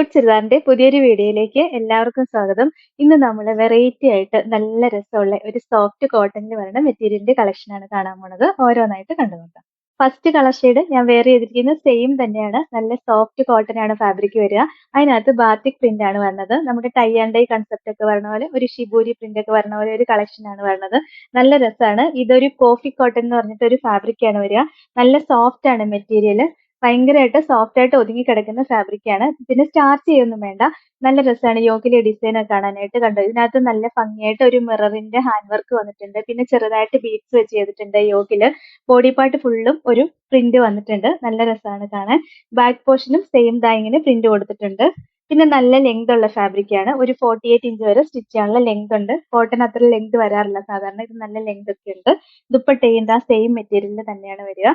Cute ചുരിദാറിന്റെ പുതിയൊരു വീഡിയോയിലേക്ക് എല്ലാവർക്കും സ്വാഗതം. ഇന്ന് നമ്മൾ വെറൈറ്റി ആയിട്ട് നല്ല രസമുള്ള ഒരു സോഫ്റ്റ് കോട്ടണിൽ വരുന്ന മെറ്റീരിയലിന്റെ കളക്ഷൻ ആണ് കാണാൻ പോണത്. ഓരോന്നായിട്ട് കണ്ടു നോക്കാം. ഫസ്റ്റ് കളർ ഷെയ്ഡ് ഞാൻ വെയർ ചെയ്തിരിക്കുന്നത് സെയിം തന്നെയാണ്. നല്ല സോഫ്റ്റ് കോട്ടൺ ആണ് ഫാബ്രിക് വരിക. അതിനകത്ത് ബാത്തിക് പ്രിന്റ് ആണ് വരുന്നത് നമ്മുടെ ടൈ ആൻഡ് ഡൈ കൺസെപ്റ്റ് ഒക്കെ വരുന്ന പോലെ ഒരു ഷിബൂരി പ്രിന്റ് ഒക്കെ വരുന്ന പോലെ ഒരു കളക്ഷൻ ആണ് വരുന്നത് നല്ല രസമാണ് ഇതൊരു കോഫി കോട്ടൺ എന്ന് പറഞ്ഞിട്ട് ഒരു ഫാബ്രിക് ആണ് വരിക. നല്ല സോഫ്റ്റ് ആണ് മെറ്റീരിയൽ ഭയങ്കരമായിട്ട് സോഫ്റ്റ് ആയിട്ട് ഒതുങ്ങി കിടക്കുന്ന ഫാബ്രിക് ആണ്. പിന്നെ സ്റ്റാർച്ച് ചെയ്യൊന്നും വേണ്ട. നല്ല രസമാണ് യോഗിലെ ഡിസൈൻ ഒക്കെ കാണാനായിട്ട് കണ്ടു? ഇതിനകത്ത് നല്ല ഭംഗിയായിട്ട് ഒരു മിററിന്റെ ഹാൻഡ് വർക്ക് വന്നിട്ടുണ്ട്. പിന്നെ ചെറുതായിട്ട് ബീഡ്സ് വെച്ച് ചെയ്തിട്ടുണ്ട് യോഗിൽ ബോഡി പാർട്ട് ഫുള്ളും ഒരു പ്രിന്റ് വന്നിട്ടുണ്ട്. നല്ല രസമാണ് കാണാൻ. ബാക്ക് പോർഷനും സെയിം ദാ പ്രിന്റ് കൊടുത്തിട്ടുണ്ട്. പിന്നെ നല്ല ലെങ്ത് ഉള്ള ഫാബ്രിക് ആണ്. ഒരു ഫോർട്ടി എയ്റ്റ് ഇഞ്ച് വരെ സ്റ്റിച്ച് ചെയ്യാനുള്ള ലെങ്ത് ഉണ്ട്. കോട്ടൺ അത്ര ലെങ്ത് വരാറില്ല. സാധാരണ ഇത് നല്ല ലെങ്ത് ഒക്കെ ഉണ്ട്. ദുപ്പട്ടയും ആ സെയിം മെറ്റീരിയലിൽ തന്നെയാണ് വരിക.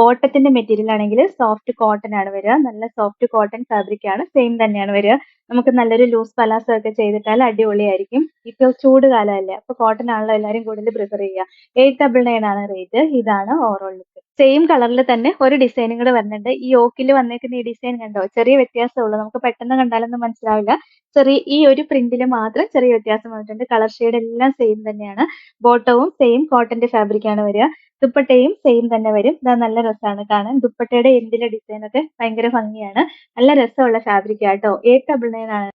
ബോട്ടത്തിന്റെ മെറ്റീരിയൽ ആണെങ്കിൽ സോഫ്റ്റ് കോട്ടൺ ആണ് വരിക. നല്ല സോഫ്റ്റ് കോട്ടൺ ഫാബ്രിക് ആണ്. സെയിം തന്നെയാണ് വരിക. നമുക്ക് നല്ലൊരു ലൂസ് പലാസോ ഒക്കെ ചെയ്തിട്ടാൽ അടിപൊളിയായിരിക്കും. ഇപ്പൊ ചൂട് കാലമല്ലേ. അപ്പൊ കോട്ടൺ ആണല്ലോ എല്ലാവരും കൂടുതൽ പ്രിഫർ ചെയ്യുക. എയ്റ്റ് ഡബിൾ നയൻ ആണ് റേറ്റ് ഇതാണ് ഓവറോൾ ലുക്ക് സെയിം കളറിൽ തന്നെ ഒരു ഡിസൈനും കൂടെ വരുന്നുണ്ട് ഈ ഓക്കിൽ വന്നേക്കുന്ന ഈ ഡിസൈൻ കണ്ടോ? ചെറിയ വ്യത്യാസമേ ഉള്ളൂ. നമുക്ക് പെട്ടെന്ന് കണ്ടാലൊന്നും മനസ്സിലാവില്ല. ചെറിയ ഈ ഒരു പ്രിന്റിൽ മാത്രം ചെറിയ വ്യത്യാസം വന്നിട്ടുണ്ട്. കളർ ഷെയ്ഡ് എല്ലാം സെയിം തന്നെയാണ്. ബോട്ടവും സെയിം കോട്ടന്റെ ഫാബ്രിക് ആണ് വരിക. ദുപ്പട്ടയും സെയിം തന്നെ വരും. ഇതാ നല്ല രസമാണ് കാണാൻ. ദുപ്പട്ടയുടെ എന്തിലെ ഡിസൈൻ ഒക്കെ ഭയങ്കര ഭംഗിയാണ്. നല്ല രസമുള്ള ഫാബ്രിക് ആട്ടോ എയ്റ്റ് ഡബിൾ നയൻ ആണ്.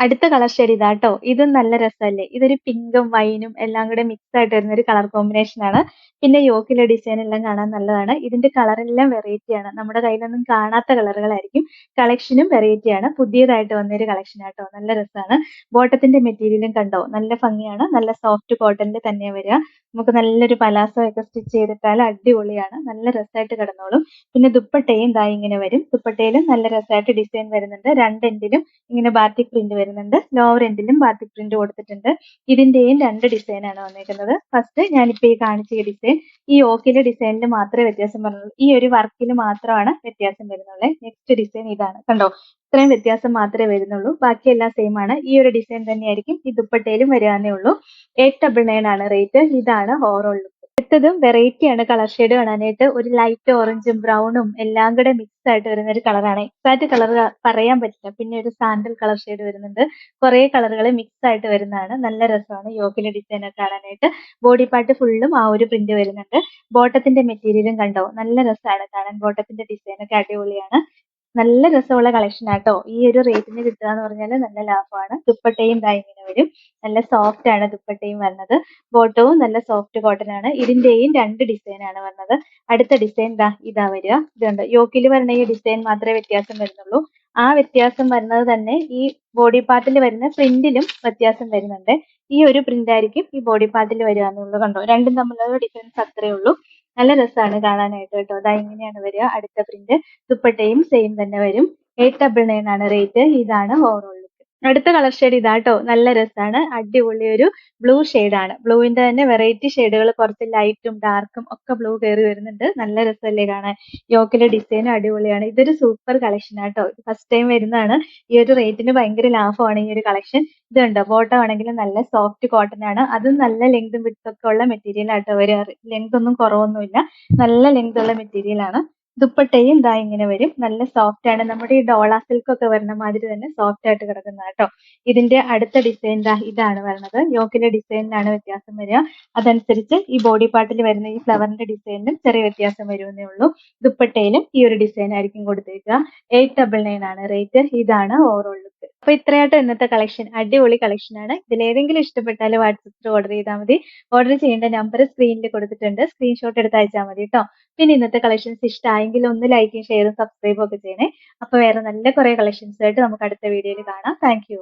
അടുത്ത കളർ ഷെയ്ഡ് ഇതാട്ടോ ഇതും നല്ല രസമല്ലേ? ഇതൊരു പിങ്കും വൈനും എല്ലാം കൂടെ മിക്സ് ആയിട്ട് വരുന്ന ഒരു കളർ കോമ്പിനേഷൻ ആണ്. പിന്നെ യോക്കിലെ ഡിസൈൻ എല്ലാം കാണാൻ നല്ലതാണ്. ഇതിന്റെ കളർ എല്ലാം വെറൈറ്റി ആണ്. നമ്മുടെ കയ്യിലൊന്നും കാണാത്ത കളറുകളായിരിക്കും കളക്ഷനും വെറൈറ്റി ആണ്. പുതിയതായിട്ട് വന്നൊരു കളക്ഷൻ ആട്ടോ. നല്ല രസമാണ്. ബോട്ടത്തിന്റെ മെറ്റീരിയലും കണ്ടോ? നല്ല ഭംഗിയാണ്. നല്ല സോഫ്റ്റ് കോട്ടണിൽ തന്നെ വരിക. നമുക്ക് നല്ലൊരു പലാസോ ഒക്കെ സ്റ്റിച്ച് ചെയ്തിട്ടാൽ അടിപൊളിയാണ്. നല്ല രസമായിട്ട് കിടന്നോളും. പിന്നെ ദുപ്പട്ടയും ദാ ഇങ്ങനെ വരും. ദുപ്പട്ടയിലും നല്ല രസമായിട്ട് ഡിസൈൻ വരുന്നുണ്ട്. രണ്ടെൻഡിലും ഇങ്ങനെ ബാത്തിക് പ്രിന്റ് വരുന്നുണ്ട് ലോവർ എൻഡിലും ബാത്തി പ്രിന്റ് കൊടുത്തിട്ടുണ്ട്. ഇതിന്റെയും രണ്ട് ഡിസൈൻ ആണ് വന്നേക്കുന്നത്. ഫസ്റ്റ് ഞാനിപ്പോ ഈ കാണിച്ച ഡിസൈൻ ഈ ഓക്കിലെ ഡിസൈനിൽ മാത്രമേ വ്യത്യാസം വരുന്നുള്ളൂ. ഈ ഒരു വർക്കിൽ മാത്രമാണ് വ്യത്യാസം വരുന്നുള്ളത് നെക്സ്റ്റ് ഡിസൈൻ ഇതാണ്. കണ്ടോ? ഇത്രയും വ്യത്യാസം മാത്രമേ വരുന്നുള്ളൂ. ബാക്കിയെല്ലാം സെയിം ആണ്. ഈ ഒരു ഡിസൈൻ തന്നെയായിരിക്കും ഈ ദുപ്പട്ടയിലും വരാനേ ഉള്ളൂ. എയ്റ്റ് ഡബിൾ നയൻ ആണ് റേറ്റ് ഇതാണ് ഓവറോൾ ലുക്ക് അടുത്തതും വെറൈറ്റി ആണ്. കളർ ഷെയ്ഡ് കാണാനായിട്ട് ഒരു ലൈറ്റ് ഓറഞ്ചും ബ്രൗണും എല്ലാം കൂടെ മിക്സ് ആയിട്ട് വരുന്ന ഒരു കളറാണ് എക്സാക്ട് കളർ പറയാൻ പറ്റില്ല. പിന്നെ ഒരു സാൻഡൽ കളർ ഷെയ്ഡ് വരുന്നുണ്ട്. കുറെ കളറുകൾ മിക്സ് ആയിട്ട് വരുന്നതാണ്. നല്ല രസമാണ്. യോക്കിലെ ഡിസൈൻ ഒക്കെ കാണാനായിട്ട് ബോഡി പാർട്ട് ഫുള്ളും ആ ഒരു പ്രിന്റ് വരുന്നുണ്ട്. ബോട്ടത്തിന്റെ മെറ്റീരിയലും കണ്ടോ? നല്ല രസമാണ്. കാണാൻ ബോട്ടത്തിന്റെ ഡിസൈൻ ഒക്കെ അടിപൊളിയാണ്. നല്ല രസമുള്ള കളക്ഷൻ ആട്ടോ. ഈ ഒരു റേറ്റിന് കിട്ടുക എന്ന് പറഞ്ഞാൽ നല്ല ലാഭമാണ്. ദുപ്പട്ടയും ഇങ്ങനെ വരും. നല്ല സോഫ്റ്റ് ആണ് ദുപ്പട്ടയും വരുന്നത് ബോട്ടവും നല്ല സോഫ്റ്റ് കോട്ടൺ ആണ്. ഇതിന്റെയും രണ്ട് ഡിസൈൻ ആണ് വരുന്നത് അടുത്ത ഡിസൈൻ ദാ ഇതാ വരിക. ഇതുണ്ട്. യോക്കിൽ വരുന്ന ഈ ഡിസൈൻ മാത്രമേ വ്യത്യാസം വരുന്നുള്ളൂ. ആ വ്യത്യാസം വരുന്നത് തന്നെ ഈ ബോഡി പാർട്ടിൽ വരുന്ന പ്രിന്റിലും വ്യത്യാസം വരുന്നുണ്ട്. ഈ ഒരു പ്രിന്റ് ആയിരിക്കും ഈ ബോഡി പാർട്ടിൽ വരിക എന്നുള്ളത് കണ്ടോ? രണ്ടും തമ്മിലുള്ള ഡിഫറൻസ് അത്രേ ഉള്ളൂ. നല്ല രസമാണ് കാണാനായിട്ട് കേട്ടോ. അതാ ഇങ്ങനെയാണ് വരിക. അടുത്ത പ്രിന്റ് ദുപ്പട്ടയും സെയിം തന്നെ വരും. എയ്റ്റ് ഡബിൾ നയൻ ആണ് റേറ്റ് ഇതാണ് ഓവറോൾ അടുത്ത കളർ ഷെയ്ഡ് ഇതാട്ടോ. നല്ല രസമാണ് അടിപൊളി ഒരു ബ്ലൂ ആണ്. ബ്ലൂവിന്റെ തന്നെ വെറൈറ്റി ഷെയ്ഡുകൾ കുറച്ച് ലൈറ്റും ഡാർക്കും ഒക്കെ ബ്ലൂ കയറി വരുന്നുണ്ട്. നല്ല രസമല്ലേ കാണാൻ. യോക്കിലെ ഡിസൈനും അടിപൊളിയാണ്. ഇതൊരു സൂപ്പർ കളക്ഷൻ ആട്ടോ. ഫസ്റ്റ് ടൈം വരുന്നതാണ്. ഈ ഒരു റേറ്റിന് ഭയങ്കര ലാഭമാണ് ഈ ഒരു കളക്ഷൻ ഇത് കണ്ടോ ബോട്ടം ആണെങ്കിൽ നല്ല സോഫ്റ്റ് കോട്ടൺ ആണ്. അതും നല്ല ലെങ്തും വിട്ടൊക്കെ ഉള്ള മെറ്റീരിയൽ ആട്ടോ വരാറ്. ലെങ്ത് ഒന്നും കുറവൊന്നുമില്ല. നല്ല ലെങ്ത് ഉള്ള മെറ്റീരിയൽ ആണ്. ദുപ്പട്ടയും ദാ ഇങ്ങനെ വരും. നല്ല സോഫ്റ്റ് ആണ്. നമ്മുടെ ഈ ഡോള സിൽക്ക് ഒക്കെ വരുന്ന മാതിരി തന്നെ സോഫ്റ്റ് ആയിട്ട് കിടക്കുന്ന കേട്ടോ. ഇതിന്റെ അടുത്ത ഡിസൈൻ ദാ ഇതാണ് വരുന്നത്. യോക്കിന്റെ ഡിസൈനിലാണ് വ്യത്യാസം വരിക. അതനുസരിച്ച് ഈ ബോഡി പാർട്ടിൽ വരുന്ന ഈ ഫ്ലവറിന്റെ ഡിസൈനിലും ചെറിയ വ്യത്യാസം വരുമെന്നേ ഉള്ളൂ. ദുപ്പട്ടയിലും ഈ ഒരു ഡിസൈൻ ആയിരിക്കും കൊടുത്തേക്കുക. എയ്റ്റ് ഡബിൾ നയൻ ആണ് റേറ്റ് ഇതാണ് ഓവറോൾ അപ്പൊ ഇത്രയായിട്ട് ഇന്നത്തെ കളക്ഷൻ അടിപൊളി കളക്ഷൻ ആണ്. ഇതിൽ ഏതെങ്കിലും ഇഷ്ടപ്പെട്ടാൽ വാട്സപ്പിൽ ഓർഡർ ചെയ്താൽ മതി. ഓർഡർ ചെയ്യേണ്ട നമ്പർ സ്ക്രീനിൽ കൊടുത്തിട്ടുണ്ട്. സ്ക്രീൻഷോട്ട് എടുത്ത് അയച്ചാൽ മതി കേട്ടോ പിന്നെ ഇന്നത്തെ കളക്ഷൻസ് ഇഷ്ടമായെങ്കിൽ ഒന്ന് ലൈക്കും ഷെയറും സബ്സ്ക്രൈബും ഒക്കെ ചെയ്യണേ. അപ്പൊ വേറെ നല്ല കുറെ കളക്ഷൻസ് ആയിട്ട് നമുക്ക് അടുത്ത വീഡിയോയിൽ കാണാം. Thank you